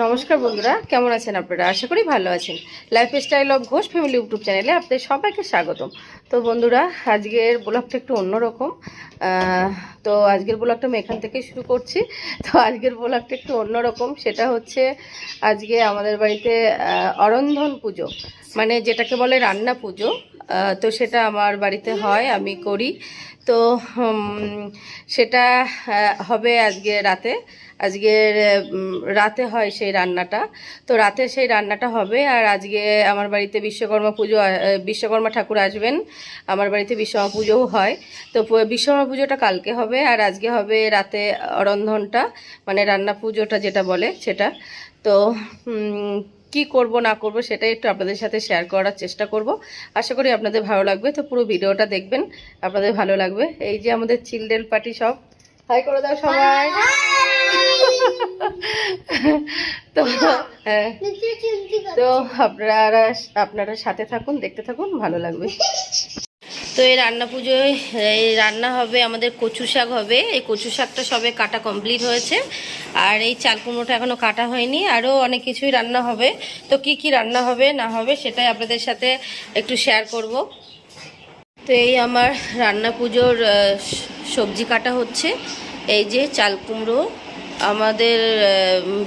নমস্কার বন্ধুরা, কেমন আছেন আপনারা? আশা করি ভালো আছেন। Lifestyle of Ghosh family YouTube চ্যানেলে আপনাদের সবাইকে স্বাগতম। তো বন্ধুরা, আজকের ব্লগটা একটু অন্যরকম। তো আজকের ব্লগটা আমি এখান থেকেই শুরু করছি। তো আজকের ব্লগটা একটু অন্যরকম। সেটা হচ্ছে, আজকে আমাদের বাড়িতে অরন্ধন পুজো। মানে যেটাকে বলে রান্না পুজো। তো সেটা আমার বাড়িতে হয়, আমি করি। তো সেটা হবে আজকে রাতে। আজকের রাতে হয় সেই রান্নাটা। তো রাতে সেই রান্নাটা হবে, আর আজকে আমার বাড়িতে বিশ্বকর্মা পুজো বিশ্বকর্মা ঠাকুর আসবেন। আমার বাড়িতে বিশ্বকর্মা পুজোও হয়। তো বিশ্বকর্মা পুজোটা কালকে হবে, আর আজকে হবে রাতে অরন্ধনটা মানে রান্না পুজোটা যেটা বলে সেটা। তো কি করব না করব সেটাই একটু আপনাদের সাথে শেয়ার করার চেষ্টা করব। আশা করি আপনাদের ভালো লাগবে। তো পুরো ভিডিওটা দেখবেন আপনাদের ভালো লাগবে। এই যে আমাদের চিলড্রেন পার্টি সব। হাই করে দাও সবাই। তো হ্যাঁ। তো আপনারা আপনারা সাথে থাকুন দেখতে থাকুন ভালো লাগবে। তো এই রান্না পুজোয় এই রান্না হবে, আমাদের কচু শাক হবে। এই কচু শাকটা সবে কাটা কমপ্লিট হয়েছে। আর এই চাল কুমড়োটা এখনও কাটা হয়নি। আরও অনেক কিছুই রান্না হবে। তো কি কি রান্না হবে, না হবে, সেটাই আপনাদের সাথে একটু শেয়ার করব। তো এই আমার রান্না পুজোর সবজি কাটা হচ্ছে। এই যে চাল কুমড়ো। আমাদের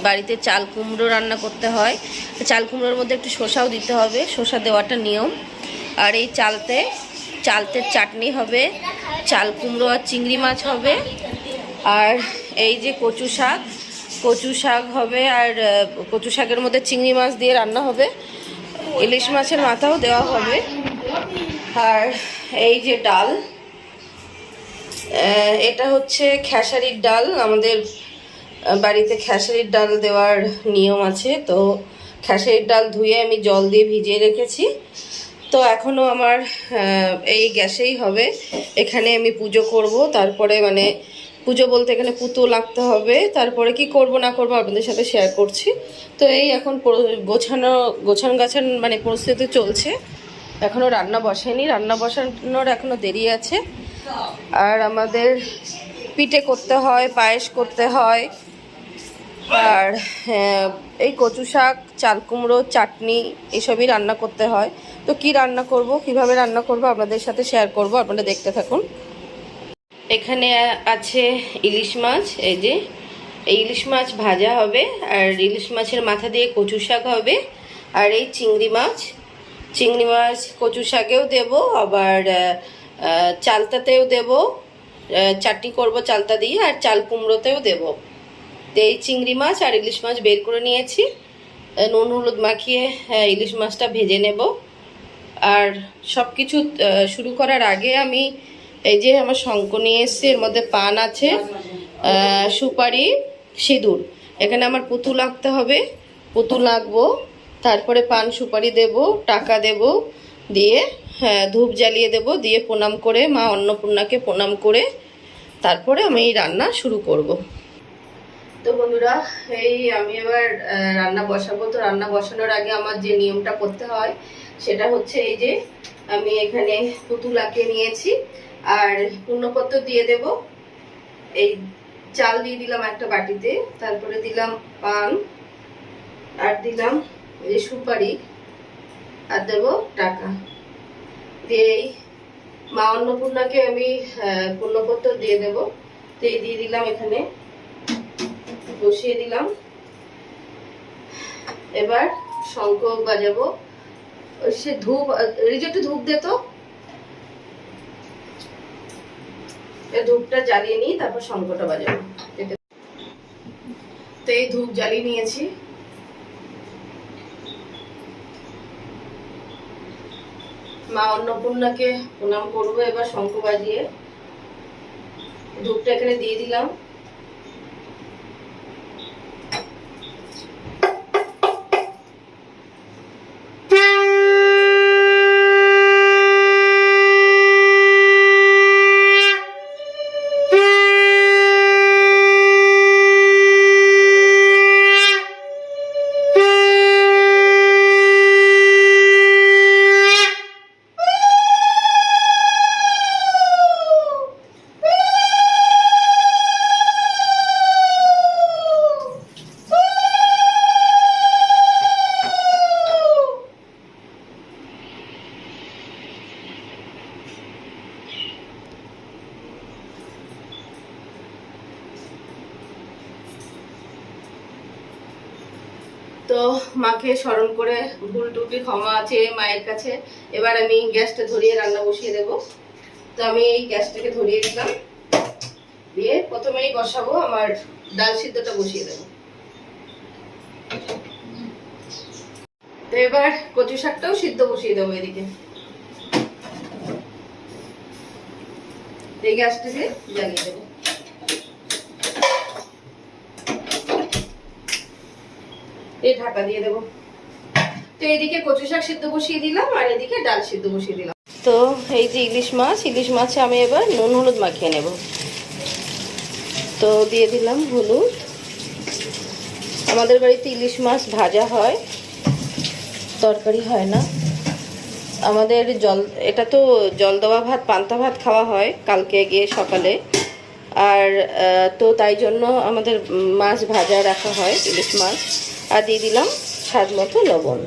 বাড়িতে চাল কুমড়ো রান্না করতে হয়। চাল কুমড়োর মধ্যে একটু শসাও দিতে হবে। শসা দেওয়াটা নিয়ম। আর এই চালতে চালতে চাটনি হবে, চাল কুমড়ো আর চিংড়ি মাছ হবে, আর এই যে কচু শাক কচু শাক হবে আর কচু শাকের মধ্যে চিংড়ি মাছ দিয়ে রান্না হবে, ইলিশ মাছের মাথাও দেওয়া হবে, আর এই যে ডাল এটা হচ্ছে খেসারির ডাল, আমাদের বাড়িতে খেসারির ডাল দেওয়ার নিয়ম আছে, তো খেসারির ডাল ধুয়ে আমি জল দিয়ে ভিজিয়ে রেখেছি তো এখনও আমার এই গ্যাসেই হবে। এখানে আমি পুজো করব তারপরে মানে পুজো বলতে এখানে পুতো লাগতে হবে। তারপরে কি করব না করব আপনাদের সাথে শেয়ার করছি। তো এই এখন গোছানো গোছান গাছান মানে পরিস্থিতি চলছে। এখনও রান্না বসেনি রান্না বসানোর এখনও দেরি আছে। আর আমাদের পিঠে করতে হয় পায়েস করতে হয়। আর হ্যাঁ, এই কচু শাক চাল কুমড়ো চাটনি এসবই রান্না করতে হয়। তো কি রান্না করব, কীভাবে রান্না করব আপনাদের সাথে শেয়ার করব, আপনারা দেখতে থাকুন। এখানে আছে ইলিশ মাছ, এই যে, এই ইলিশ মাছ ভাজা হবে, আর ইলিশ মাছের মাথা দিয়ে কচু শাক হবে, আর এই চিংড়ি মাছ। চিংড়ি মাছ কচু শাকেও দেব, আবার চালতাতেও দেব চাটনি করব চালতা দিয়ে, আর চাল কুমড়োতেও দেব। তো এই চিংড়ি মাছ আর ইলিশ মাছ বের করে নিয়েছি। নুন হলুদ মাখিয়ে ইলিশ মাছটা ভেজে নেব। আর সব কিছু শুরু করার আগে আমি এই যে আমার শঙ্খ নিয়ে এসেছি, এর মধ্যে পান আছে সুপারি, সিঁদুর। এখানে আমার পুতুল আঁকতে হবে, পুতুল আঁকবো, তারপরে পান, সুপারি দেব, টাকা দেব, দিয়ে হ্যাঁ ধূপ জ্বালিয়ে দেব, দিয়ে প্রণাম করে, মা অন্নপূর্ণাকে প্রণাম করে, তারপরে আমি এই রান্না শুরু করব। তো বন্ধুরা, এই আমি এবার রান্না বসাবো। তো রান্না বসানোর আগে আমার যে নিয়মটা করতে হয় সেটা হচ্ছে এই যে আমি এখানে পুতুল আঁকিয়ে নিয়েছি, আর পূর্ণপত্র দিয়ে দেব। এই চাল দিয়ে দিলাম একটা বাটিতে, তারপরে দিলাম পান, আর দিলাম এই সুপারি, আর দেবো টাকা। দিয়ে এই মা অন্নপূর্ণাকে আমি পূর্ণপত্র দিয়ে দেব। তো এই দিয়ে দিলাম এখানে, বসিয়ে দিলাম। এবার শঙ্খ বাজাবো। সে ধূপ রিজেক্ট ধূপ দে তো। ধূপটা জ্বালিয়ে নিই, তারপর শঙ্খটা বাজাবো। তো এই ধূপ জ্বালিয়ে নিয়েছি। মা অন্নপূর্ণাকে প্রণাম করব, এবার শঙ্খ বাজিয়ে। ধূপটা এখানে দিয়ে দিলাম। মাকে স্মরণ করে ভুল টুটি ক্ষমা আছে মায়ের কাছে এবার আমি গ্যাসটা ধরিয়ে রান্না বসিয়ে দেব। তো আমি এই গ্যাসটাকে ধরিয়ে দিলাম। দিয়ে প্রথমেই বসাবো, আমার ডাল সিদ্ধটা বসিয়ে দেবো। তো এবার কচু শাকটাও সিদ্ধ বসিয়ে দেবো এদিকে। এই গ্যাসটাকে জ্বালিয়ে দেবো। এই ঢাকা দিয়ে দেবো। তো এদিকে কচু শাক সিদ্ধ বসিয়ে দিলাম, আর এদিকে ডাল সিদ্ধ বসিয়ে দিলাম। তো এই যে ইলিশ মাছ, ইলিশ মাছে আমি এবার নুন, হলুদ মাখিয়ে নেব। তো দিয়ে দিলাম হলুদ। আমাদের বাড়িতে ইলিশ মাছ ভাজা হয়, তরকারি হয় না। আমাদের জল, এটা তো জল দেওয়া ভাত, পান্তা ভাত খাওয়া হয় কালকে গিয়ে সকালে। আর তো তাই জন্য আমাদের মাছ ভাজা রাখা হয়, ইলিশ মাছ। আর দিয়ে দিলাম স্বাদ মতো লবণ।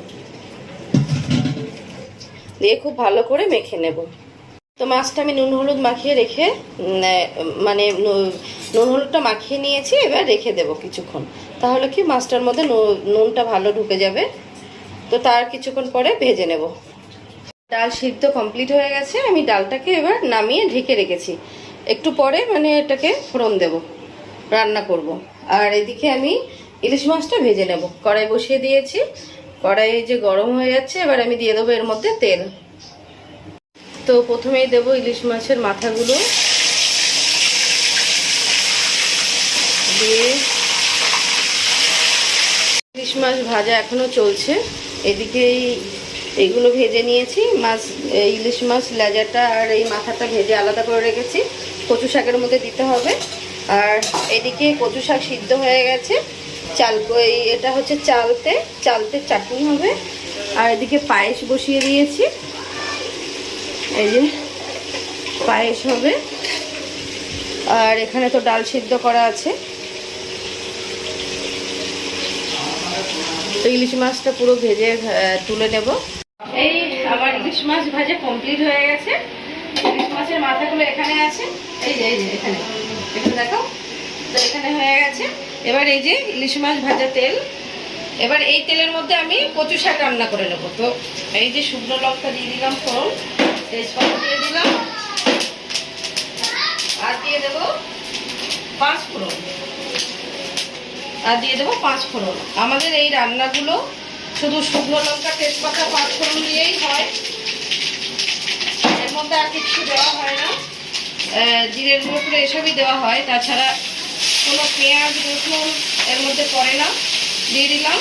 দিয়ে খুব ভালো করে মেখে নেব। তো মাছটা আমি নুন হলুদ মাখিয়ে রেখে মানে নুন হলুদটা মাখিয়ে নিয়েছি, এবার রেখে দেব কিছুক্ষণ। তাহলে কি মাছটার মধ্যে নুনটা ভালো ঢুকে যাবে। তো তার কিছুক্ষণ পরে ভেজে নেব। ডাল সিদ্ধ কমপ্লিট হয়ে গেছে, আমি ডালটাকে এবার নামিয়ে ঢেকে রেখেছি। একটু পরে মানে এটাকে ফোড়ন দেব, রান্না করব। আর এদিকে আমি ইলিশ মাছটা ভেজে নেব। কড়াই বসিয়ে দিয়েছি। কড়াই যে গরম হয়ে যাচ্ছে, এবার আমি দিয়ে দেবো এর মধ্যে তেল। তো প্রথমেই দেব ইলিশ মাছের মাথাগুলো। দিয়ে ইলিশ মাছ ভাজা এখনও চলছে। এদিকে এই- এইগুলো ভেজে নিয়েছি। মাছ ইলিশ মাছ লেজাটা আর এই মাথাটা ভেজে আলাদা করে রেখেছি। কচু শাকের মধ্যে দিতে হবে। আর এদিকে কচু শাক সিদ্ধ হয়ে গেছে। চাল এই এটা হচ্ছে চালতে চালতে চাটনি হবে। আর এদিকে পায়েস বসিয়ে দিয়েছি। এই যে পায়েস হবে। আর এখানে তো ডাল সিদ্ধ করা আছে। তো ইলিশ মাছটা পুরো ভেজে তুলে নেব। এই আমার ইলিশ মাছ ভাজা কমপ্লিট হয়ে গেছে। ইলিশ মাছের মাথাগুলো এখানে আছে। এই যে এই যে, এখানে। একটু দেখো। তো এখানে হয়ে গেছে। এবার এই যে ইলিশ মাছ ভাজা তেল, এবার এই তেলের মধ্যে আমি কচু শাক রান্না করে নেব। তো এই যে শুকনো লঙ্কা দিয়ে দিলাম ফোড়ন, তেজপাতা দিয়ে দিলাম, আর দিয়ে দেবো পাঁচ ফোড়ন। আর দিয়ে দেবো পাঁচ ফোড়ন। আমাদের এই রান্নাগুলো শুধু শুকনো লঙ্কা, তেজপাতা, পাঁচ ফোড়ন দিয়েই হয়। এর মধ্যে আর কিছু দেওয়া হয় না। জিরের গুঁড়ো এসবই দেওয়া হয়। তাছাড়া কোনো পেঁয়াজ, রসুন এর মধ্যে পড়ে না। দিয়ে দিলাম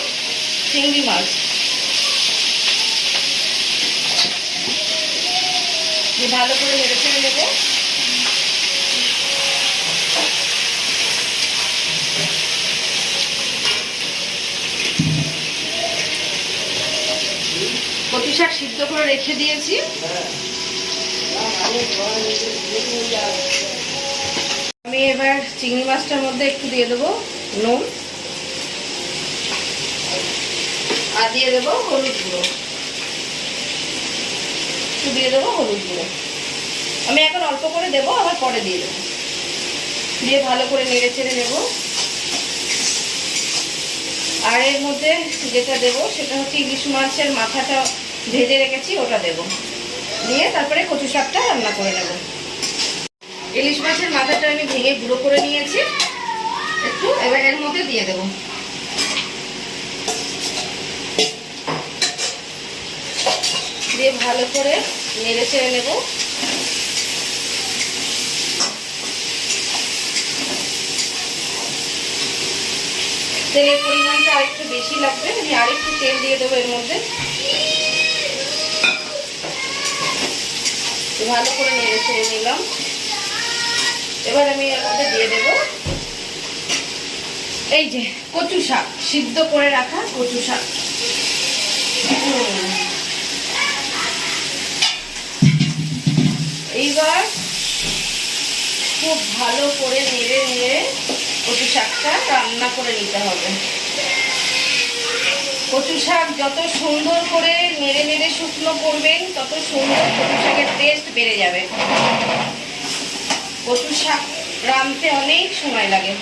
চিংড়ি মাছ। ভালো করে নেড়ে ফেলে নেব। কচু সিদ্ধ করে রেখে দিয়েছি। আমি এবার চিংড়ি মাছটার মধ্যে একটু দিয়ে দেবো নুন আর দিয়ে দেবো হলুদ গুঁড়ো। একটু দিয়ে দেবো হলুদ গুঁড়ো। আমি এখন অল্প করে দেবো, আবার পরে দিয়ে দেবো। দিয়ে ভালো করে নেড়ে চেড়ে নেব। আর এর মধ্যে যেটা দেব সেটা হচ্ছে ইলিশ মাছের মাথাটা ভেজে রেখেছি, ওটা দেব। দিয়ে তারপরে কচু শাকটা রান্না করে নেব। ইলিশ মাছের মাথাটা আমি ভেঙে গুঁড়ো করে নিয়েছি। একটু, এবার এর মধ্যে দিয়ে দেব। দিয়ে ভালো করে নেড়ে চেড়ে নেব। তেলের পরিমাণটা আরেকটু বেশি লাগবে, আমি আরেকটু তেল দিয়ে দেবো এর মধ্যে। ভালো করে নেড়ে ছেড়ে নিলাম। এবার আমি এর মধ্যে দিয়ে দেব এই যে কচু শাক, সিদ্ধ করে রাখা কচু শাক। এইবার খুব ভালো করে নেড়ে নেড়ে কচু শাকটা রান্না করে নিতে হবে কচু শাক যত সুন্দর করে নেড়ে নেড়ে শুকনো করবেন, তত সুন্দর কচু শাকের টেস্ট বেড়ে যাবে কচু শাক রাঁধতে অনেক সময় লাগে।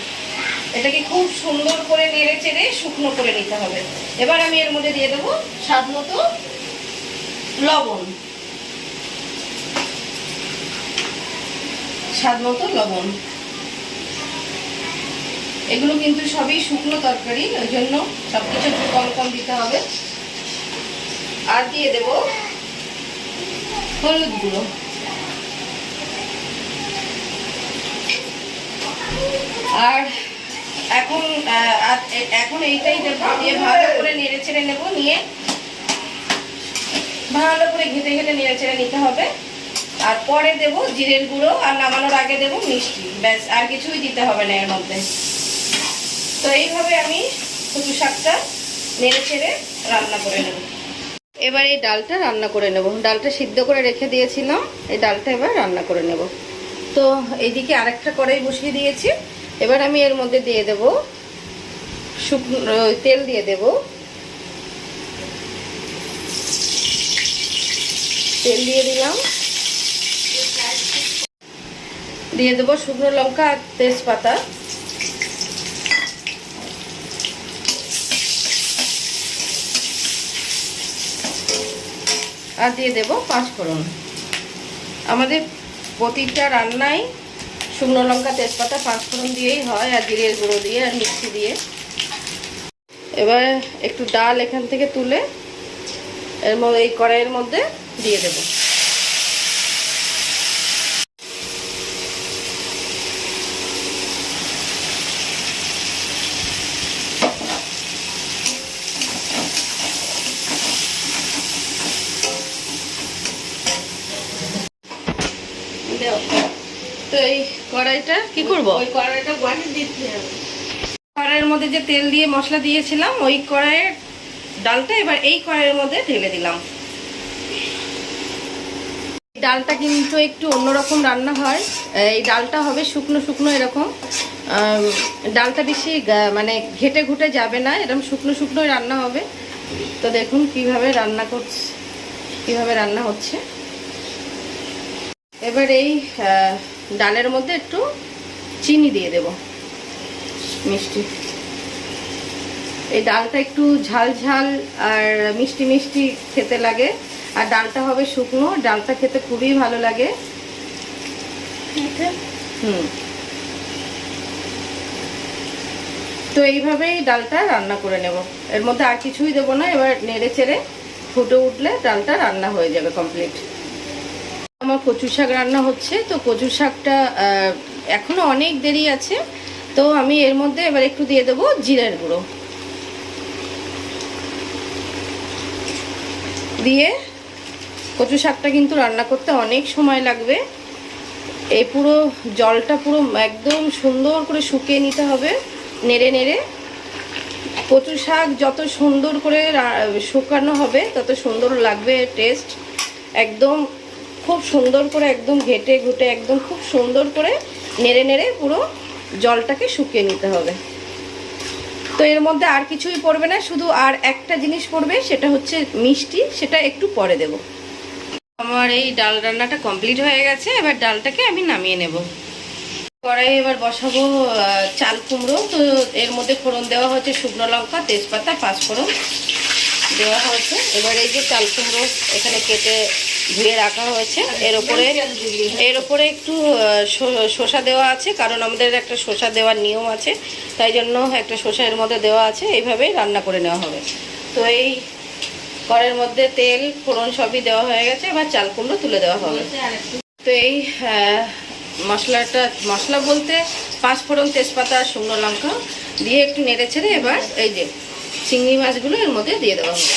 এটাকে খুব সুন্দর করে নেড়ে চেড়ে শুকনো করে নিতে হবে। এবার আমি এর মধ্যে দিয়ে দেবো স্বাদ মতো লবণ। স্বাদ মতো লবণ। এগুলো কিন্তু সবই শুকনো তরকারি, ওই জন্য সব কিছু একটু কম কম দিতে হবে। আর দিয়ে দেব হলুদ গুঁড়ো। আর এখন এখন এইটাই দেবো দিয়ে ভালো করে নেড়ে ছেড়ে নেব, নিয়ে ভালো করে ঘেটে ঘেটে নেড়ে ছেড়ে নিতে হবে। আর পরে দেব জিরের গুঁড়ো, আর নামানোর আগে দেব মিষ্টি। ব্যাস, আর কিছুই দিতে হবে না এর মধ্যে। তো এইভাবে আমি কচু শাকটা নেড়ে ছেড়ে রান্না করে নেব। এবার এই ডালটা রান্না করে নেব। ডালটা সিদ্ধ করে রেখে দিয়েছিলাম। এই ডালটা এবার রান্না করে নেব। তো এইদিকে আরেকটা কড়াই বসিয়ে দিয়েছি। এবার আমি এর মধ্যে দিয়ে দেব শুকনো তেল দিয়ে দেব। তেল দিয়ে দিলাম। দিয়ে দেবো শুকনো লঙ্কা আর তেজপাতা। আর দিয়ে দেবো পাঁচফোড়ন। আমাদের প্রতিটা রান্নায় শুকনো লঙ্কা, তেজপাতা, পাঁচফোড়ন দিয়েই হয়, আর জিরের গুঁড়ো দিয়ে, আর মিষ্টি দিয়ে এবার একটু ডাল এখান থেকে তুলে এর মধ্যে এই কড়াইয়ের মধ্যে দিয়ে দেবো দেও। তো এই কড়াইটা কি করব? ওই কড়াইটা দিতে হবে। কড়াইয়ের মধ্যে যে তেল দিয়ে মশলা দিয়েছিলাম ওই কড়াইয়ের ডালটা এবার এই কড়াইয়ের মধ্যে ঢেলে দিলাম। এই ডালটা কিন্তু একটু অন্যরকম রান্না হয়। এই ডালটা হবে শুকনো শুকনো এরকম। ডালটা বেশি মানে ঘেটে ঘুটে যাবে না এরকম শুকনো শুকনোই রান্না হবে। তো দেখুন কীভাবে রান্না করছে কীভাবে রান্না হচ্ছে। এবার এই ডালের মধ্যে একটু চিনি দিয়ে দেব মিষ্টি। এই ডালটা একটু ঝাল ঝাল আর মিষ্টি মিষ্টি খেতে লাগে। আর ডালটা হবে শুকনো ডালটা খেতে খুবই ভালো লাগে। হুম। তো এইভাবেই ডালটা রান্না করে নেব। এর মধ্যে আর কিছুই দেবো না এবার নেড়ে চেড়ে ফুটে উঠলে ডালটা রান্না হয়ে যাবে কমপ্লিট আমার কচু শাক রান্না হচ্ছে তো কচু শাকটা আহ, এখনও অনেক দেরি আছে তো আমি এর মধ্যে এবার একটু দিয়ে দেবো জিরের গুঁড়ো। দিয়ে কচু শাকটা কিন্তু রান্না করতে অনেক সময় লাগবে। এই পুরো জলটা পুরো একদম সুন্দর করে শুকিয়ে নিতে হবে নেড়ে নেড়ে। কচু শাক যত সুন্দর করে শুকানো হবে তত সুন্দর লাগবে টেস্ট একদম খুব সুন্দর করে একদম ঘেটে ঘুটে, একদম খুব সুন্দর করে নেড়ে নেড়ে পুরো জলটাকে শুকিয়ে নিতে হবে। তো এর মধ্যে আর কিছুই পড়বে না, শুধু আর একটা জিনিস পড়বে, সেটা হচ্ছে মিষ্টি, সেটা একটু পরে দেব। আমার এই ডাল রান্নাটা কমপ্লিট হয়ে গেছে, এবার ডালটাকে আমি নামিয়ে নেব। কড়াই এবার বসাবো চাল কুমড়ো, তো এর মধ্যে ফোড়ন দেওয়া হচ্ছে শুকনো লঙ্কা, তেজপাতা, পাঁচফোড়ন। দেওয়া হয়েছে। এবার এই যে চাল কুমড়ো এখানে কেটে ধুয়ে রাখা হয়েছে। এর ওপরে এর ওপরে একটু শসা দেওয়া আছে, কারণ আমাদের একটা শসা দেওয়ার নিয়ম আছে। তাই জন্য একটা শসা এর মধ্যে দেওয়া আছে, এইভাবেই রান্না করে নেওয়া হবে। তো এই কড়ের মধ্যে তেল, ফোড়ন সবই দেওয়া হয়ে গেছে। এবার চাল কুমড়ো তুলে দেওয়া হবে। তো এই মশলাটা, মশলা বলতে পাঁচ ফোড়ন তেজপাতা শুকনো লঙ্কা দিয়ে একটু নেড়ে ছেড়ে এবার এই যে চিংড়ি মাছগুলো এর মধ্যে দিয়ে দেওয়া হবে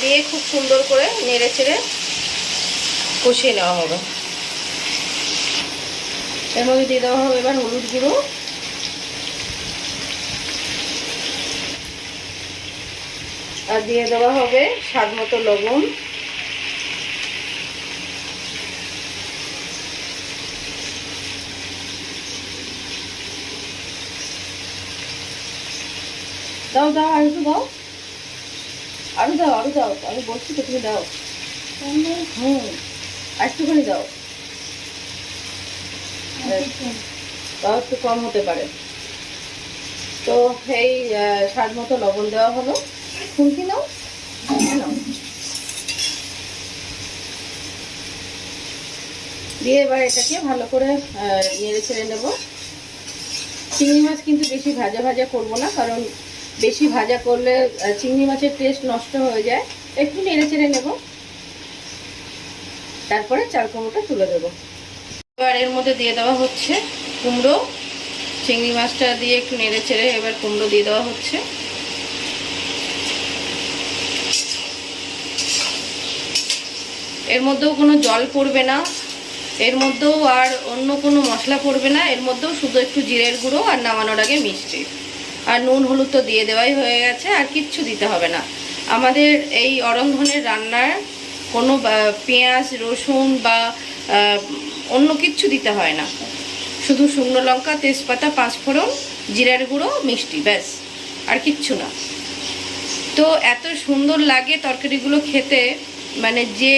দিয়ে খুব সুন্দর করে নেড়ে চেড়ে কষিয়ে নেওয়া হবে। এর মধ্যে দিয়ে দেওয়া হবে এবার হলুদ গুঁড়ো। আর দিয়ে দেওয়া হবে স্বাদ মতো লবণ। দাও দাও আর একটু দাও। আরও দাও আরও দাও আমি বলছি তো তুমি দাও। হুম আর একটুখানি দাও। তাও একটু কম হতে পারে। তো এই স্বাদ মতো লবণ দেওয়া হলো। খুন্তি নাও হ্যাঁ, নাও। দিয়ে এবার এটাকে ভালো করে নেড়ে ছেড়ে নেব। চিংড়ি মাছ কিন্তু বেশি ভাজা ভাজা করব না কারণ বেশি ভাজা করলে চিংড়ি মাছের টেস্ট নষ্ট হয়ে যায়। একটু নেড়ে চেড়ে নেব। তারপরে চাল কুমড়োটা তুলে দেবো। এবার এর মধ্যে দিয়ে দেওয়া হচ্ছে কুমড়ো। চিংড়ি মাছটা দিয়ে একটু নেড়ে চেড়ে এবার কুমড়ো দিয়ে দেওয়া হচ্ছে। এর মধ্যেও কোনো জল পড়বে না। এর মধ্যেও আর অন্য কোনো মশলা পড়বে না। এর মধ্যেও শুধু একটু জিরের গুঁড়ো আর নামানোর আগে মিষ্টি। আর নুন হলুদ তো দিয়ে দেওয়াই হয়ে গেছে, আর কিচ্ছু দিতে হবে না। আমাদের এই অরন্ধনের রান্নার কোনো পেঁয়াজ, রসুন বা অন্য কিচ্ছু দিতে হয় না। শুধু শুকনো লঙ্কা, তেজপাতা, পাঁচফোড়ন, জিরার গুঁড়ো, মিষ্টি, ব্যাস, আর কিচ্ছু না। তো এত সুন্দর লাগে তরকারিগুলো খেতে মানে যে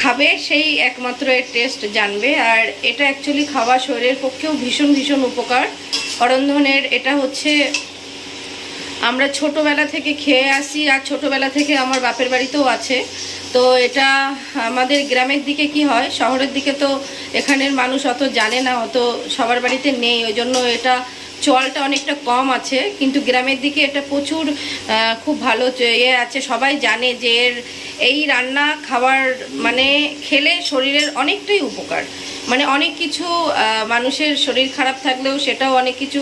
খাবে সেই একমাত্র এর টেস্ট জানবে, আর এটা অ্যাকচুয়ালি খাওয়া শরীরের পক্ষেও ভীষণ ভীষণ উপকার। অরন্ধনের এটা হচ্ছে আমরা ছোটোবেলা থেকে খেয়ে আসি আর ছোটোবেলা থেকে আমার বাপের বাড়িতেও আছে। তো এটা আমাদের গ্রামের দিকে কি হয়, শহরের দিকে তো এখানের মানুষ অত জানে না, অত সবার বাড়িতে নেই, ওই জন্য এটা চলটা অনেকটা কম আছে, কিন্তু গ্রামের দিকে এটা প্রচুর খুব ভালো ইয়ে আছে। সবাই জানে যে এর এই রান্না খাবার মানে খেলে শরীরের অনেকটাই উপকার। মানে অনেক কিছু মানুষের শরীর খারাপ থাকলেও সেটাও অনেক কিছু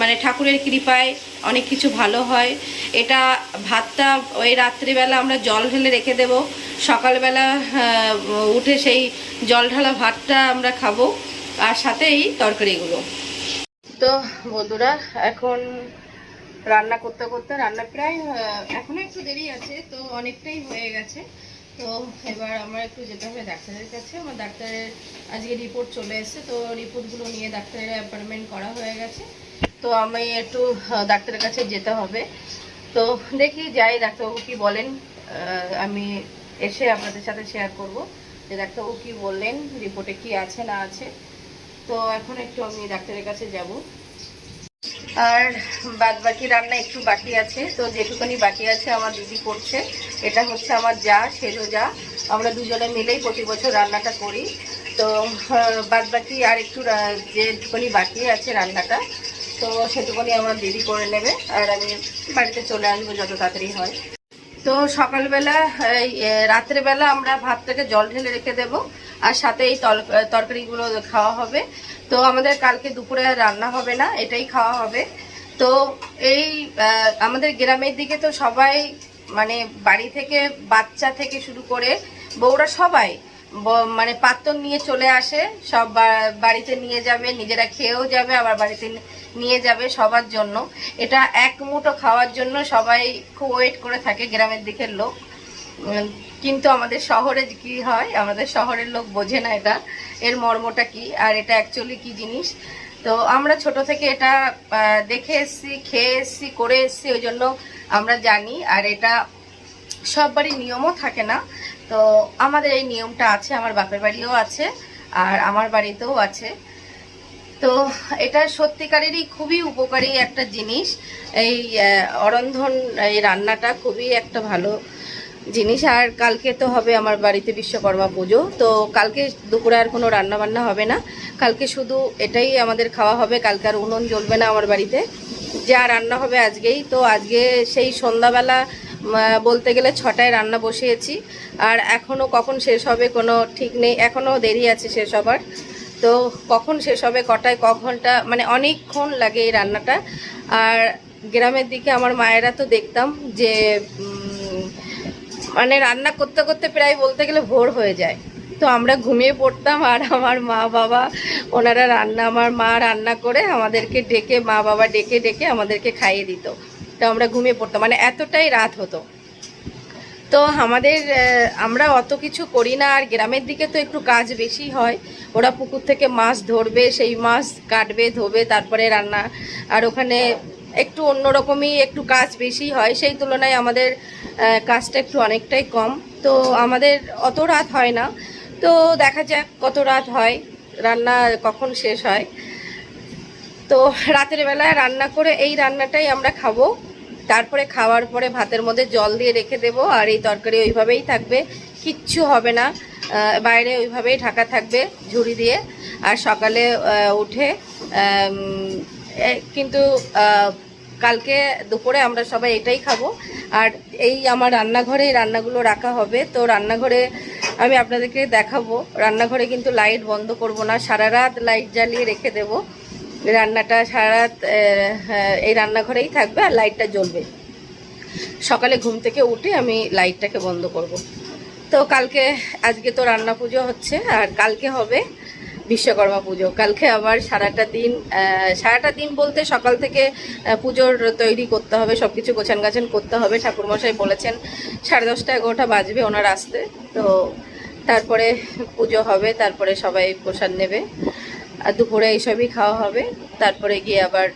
মানে ঠাকুরের কৃপায় অনেক কিছু ভালো হয়। এটা ভাতটা ওই রাত্রিবেলা আমরা জল ঢেলে রেখে দেব। সকালবেলা উঠে সেই জল ঢালা ভাতটা আমরা খাব। আর সাথে এই তরকারিগুলো। তো বন্ধুরা এখন রান্না করতে করতে রান্না প্রায় আহ, এখনও একটু দেরি আছে তো অনেকটাই হয়ে গেছে। তো এবার আমার একটু যেতে হবে ডাক্তারের কাছে। আমার ডাক্তারের আজকে রিপোর্ট চলে এসেছে তো রিপোর্টগুলো নিয়ে ডাক্তারের অ্যাপয়েন্টমেন্ট করা হয়ে গেছে। তো আমি একটু ডাক্তারের কাছে যেতে হবে। তো দেখি যাই ডাক্তারবাবু কি বলেন। আমি এসে আপনাদের সাথে শেয়ার করব যে ডাক্তারবাবু কি বললেন রিপোর্টে কি আছে না আছে। তো এখন একটু আমি ডাক্তারের কাছে যাব। আর বাদ বাকি রান্না একটু বাকি আছে, তো যেটুকুনি বাকি আছে আমার দিদি করছে। এটা হচ্ছে আমার যা সেজো যা। আমরা দুজনে মিলেই প্রতি বছর রান্নাটা করি। তো বাদ বাকি আর একটু যেটুকুনি বাকি আছে রান্নাটা, তো সেটুকুনি আমার দিদি করে নেবে। আর আমি বাড়িতে চলে আসব যত তাড়াতাড়ি হয়। তো সকালবেলা রাত্রেবেলা আমরা ভাতটাকে জল ঢেলে রেখে দেব, আর সাথে এই তরকারিগুলো খাওয়া হবে। তো আমাদের কালকে দুপুরে রান্না হবে না, এটাই খাওয়া হবে। তো এই আমাদের গ্রামের দিকে তো সবাই মানে বাড়ি থেকে, বাচ্চা থেকে শুরু করে বউরা সবাই মানে পাত্র নিয়ে চলে আসে, সব বাড়িতে নিয়ে যাবে, নিজেরা খেয়েও যাবে, আবার বাড়িতে নিয়ে যাবে সবার জন্য। এটা এক মুঠো খাওয়ার জন্য সবাই খুব ওয়েট করে থাকে গ্রামের দিকের লোক। কিন্তু আমাদের শহরে কি হয়, আমাদের শহরের লোক বোঝে না এটা, এর মর্মটা কি, আর এটা অ্যাকচুয়ালি কি জিনিস? তো আমরা ছোট থেকে এটা দেখে এসছি, খেয়ে এসছি, করে এসছি, ওই জন্য আমরা জানি, আর এটা সব বাড়ির নিয়মও থাকে না। তো আমাদের এই নিয়মটা আছে, আমার বাপের বাড়িও আছে আর আমার বাড়িতেও আছে। তো এটা সত্যিকারেরই খুবই উপকারী একটা জিনিস। এই অরন্ধন, এই রান্নাটা খুবই একটা ভালো জিনিস। আর কালকে তো হবে আমার বাড়িতে বিশ্বকর্মা পুজো, তো কালকে দুপুরে আর কোনো রান্না বান্না হবে না। কালকে শুধু এটাই আমাদের খাওয়া হবে, কালকে আর উনুন জ্বলবে না আমার বাড়িতে। যা রান্না হবে আজকেই, তো আজকে সেই সন্ধ্যাবেলা বলতে গেলে ছটায় রান্না বসিয়েছি। আর এখনও কখন শেষ হবে কোনো ঠিক নেই। এখনও দেরি আছে শেষ হবার। তো কখন শেষ হবে, কটায়, ক ঘণ্টা মানে অনেকক্ষণ লাগে এই রান্নাটা। আর গ্রামের দিকে আমার মায়েরা তো দেখতাম যে মানে রান্না করতে করতে প্রায় বলতে গেলে ভোর হয়ে যায়। তো আমরা ঘুমিয়ে পড়তাম আর আমার মা বাবা, ওনারা রান্না, আমার মা রান্না করে আমাদেরকে ডেকে, মা বাবা ডেকে ডেকে আমাদেরকে খাইয়ে দিত। তো আমরা ঘুমিয়ে পড়তাম। মানে এতটাই রাত হতো। তো আমাদের আমরা অত কিছু করি না। আর গ্রামের দিকে তো একটু কাজ বেশি হয়। ওরা পুকুর থেকে মাছ ধরবে, সেই মাছ কাটবে, ধোবে, তারপরে রান্না। আর ওখানে একটু অন্যরকমই একটু কাজ বেশি হয়। সেই তুলনায় আমাদের কাজটা একটু অনেকটাই কম। তো আমাদের অত রাত হয় না। তো দেখা যাক কত রাত হয়, রান্না কখন শেষ হয়। তো রাতের বেলায় রান্না করে এই রান্নাটাই আমরা খাব। তারপরে খাওয়ার পরে ভাতের মধ্যে জল দিয়ে রেখে দেব, আর এই তরকারি ওইভাবেই থাকবে। কিচ্ছু হবে না। বাইরে ওইভাবেই ঢাকা থাকবে ঝুড়ি দিয়ে। আর সকালে উঠে কিন্তু কালকে দুপুরে আমরা সবাই এটাই খাব। আর এই আমার রান্নাঘরে এই রান্নাগুলো রাখা হবে। তো রান্নাঘরে আমি আপনাদেরকে দেখাবো। রান্নাঘরে কিন্তু লাইট বন্ধ করব না। সারা রাত লাইট জ্বালিয়ে রেখে দেবো। রান্নাটা সারা এই রান্নাঘরেই থাকবে আর লাইটটা জ্বলবে। সকালে ঘুম থেকে উঠে আমি লাইটটাকে বন্ধ করব। তো কালকে, আজকে তো রান্না পুজো হচ্ছে আর কালকে হবে বিশ্বকর্মা পুজো। কালকে আবার সারাটা দিন সারাটা দিন বলতে সকাল থেকে পুজোর তৈরি করতে হবে সব কিছু গোছান গাছান করতে হবে। ঠাকুরমশাই বলেছেন, সাড়ে দশটা এগারোটা বাজবে ওনার আসতে। তো তারপরে পুজো হবে, তারপরে সবাই প্রসাদ নেবে। আর দুপুরে এইসবই খাওয়া হবে। তারপরে গিয়ে আবার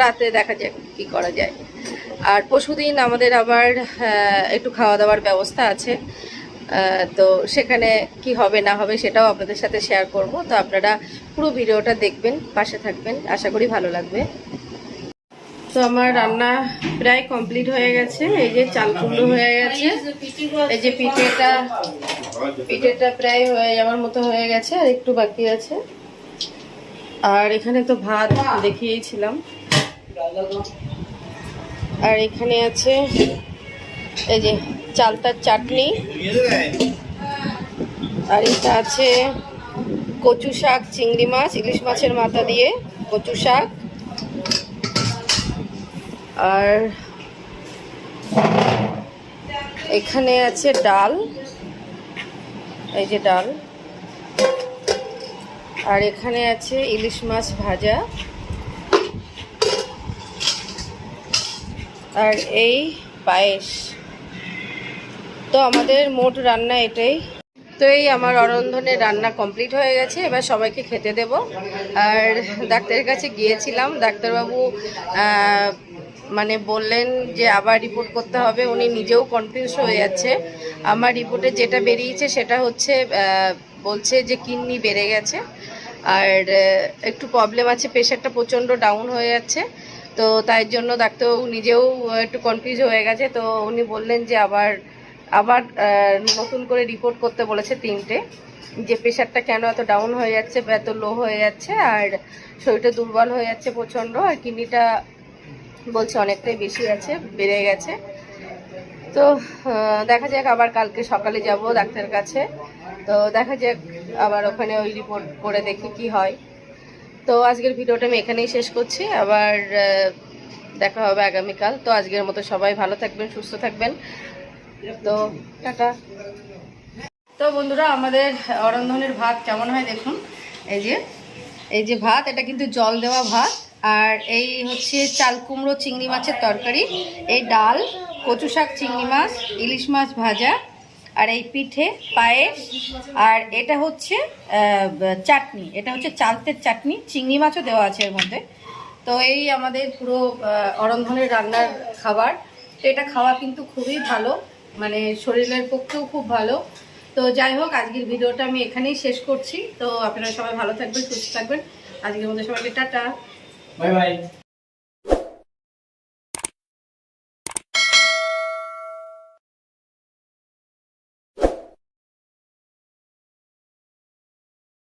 রাতে দেখা যাক কি করা যায়। আর পরশুদিন আমাদের আবার একটু খাওয়া দাওয়ার ব্যবস্থা আছে। তো সেখানে কি হবে না হবে সেটাও আপনাদের সাথে শেয়ার করব। তো আপনারা পুরো ভিডিওটা দেখবেন, পাশে থাকবেন। আশা করি ভালো লাগবে। তো আমার রান্না প্রায় কমপ্লিট হয়ে গেছে। এই যে চাল কুমড়ো হয়ে গেছে। এই যে পিঠেটা পিঠেটা প্রায় হয়ে যাওয়ার মতো হয়ে গেছে আর একটু বাকি আছে। আর এখানে তো ভাত দেখিয়েছিলাম। আর এখানে আছে এই যে চালতার চাটনি। আর এটা আছে কচু শাক, চিংড়ি মাছ, ইলিশ মাছের মাথা দিয়ে কচু শাক। আর এখানে আছে ডাল। এই যে ডাল। আর এখানে আছে ইলিশ মাছ ভাজা। আর এই পায়েস। তো আমাদের মোট রান্না এটাই। তো এই আমার অরন্ধনের রান্না কমপ্লিট হয়ে গেছে, এবার সবাইকে খেতে দেব। আর ডাক্তারের কাছে গিয়েছিলাম, ডাক্তারবাবু মানে বললেন যে আবার রিপোর্ট করতে হবে, উনি নিজেও কনফিউজ হয়ে যাচ্ছে। আমার রিপোর্টে যেটা বেরিয়েছে সেটা হচ্ছে বলছে যে কিডনি বেড়ে গেছে আর একটু প্রবলেম আছে প্রেশারটা প্রচণ্ড ডাউন হয়ে যাচ্ছে। তো তাই জন্য ডাক্তারবাবু নিজেও একটু কনফিউজ হয়ে গেছে। তো উনি বললেন যে আবার আবার নতুন করে রিপোর্ট করতে বলেছে তিনটে যে প্রেশারটা কেন এত ডাউন হয়ে যাচ্ছে বা এত লো হয়ে যাচ্ছে আর শরীরটা দুর্বল হয়ে যাচ্ছে প্রচণ্ড আর কিডনিটা বলছে অনেকটাই বেশি আছে, বেড়ে গেছে। তো দেখা যাক আবার কালকে সকালে যাব ডাক্তারের কাছে। তো দেখা যাক, আবার ওখানে ওই রিপোর্ট করে দেখি কি হয়। তো আজকের ভিডিওটা আমি এখানেই শেষ করছি। আবার দেখা হবে আগামীকাল। তো আজকের মতো সবাই ভালো থাকবেন, সুস্থ থাকবেন। তো টাটা। তো বন্ধুরা, আমাদের অরন্ধনের ভাত কেমন হয় দেখুন। এই যে এই যে ভাত, এটা কিন্তু জল দেওয়া ভাত। আর এই হচ্ছে চাল কুমড়ো, চিংড়ি মাছের তরকারি। এই ডাল, কচু শাক, চিংড়ি মাছ, ইলিশ মাছ ভাজা আর এই পিঠে পায়েস, আর এটা হচ্ছে চাটনি। এটা হচ্ছে চালতের চাটনি। চিংড়ি মাছও দেওয়া আছে এর মধ্যে। তো এই আমাদের পুরো অরন্ধনের রান্নার খাবার। তো এটা খাওয়া কিন্তু খুবই ভালো। মানে শরীরের পক্ষেও খুব ভালো। তো যাই হোক, আজকের ভিডিওটা আমি এখানেই শেষ করছি। তো আপনারা সবাই ভালো থাকবেন, সুস্থ থাকবেন। আজকের মধ্যে সবাইকে টাটা। Bye bye.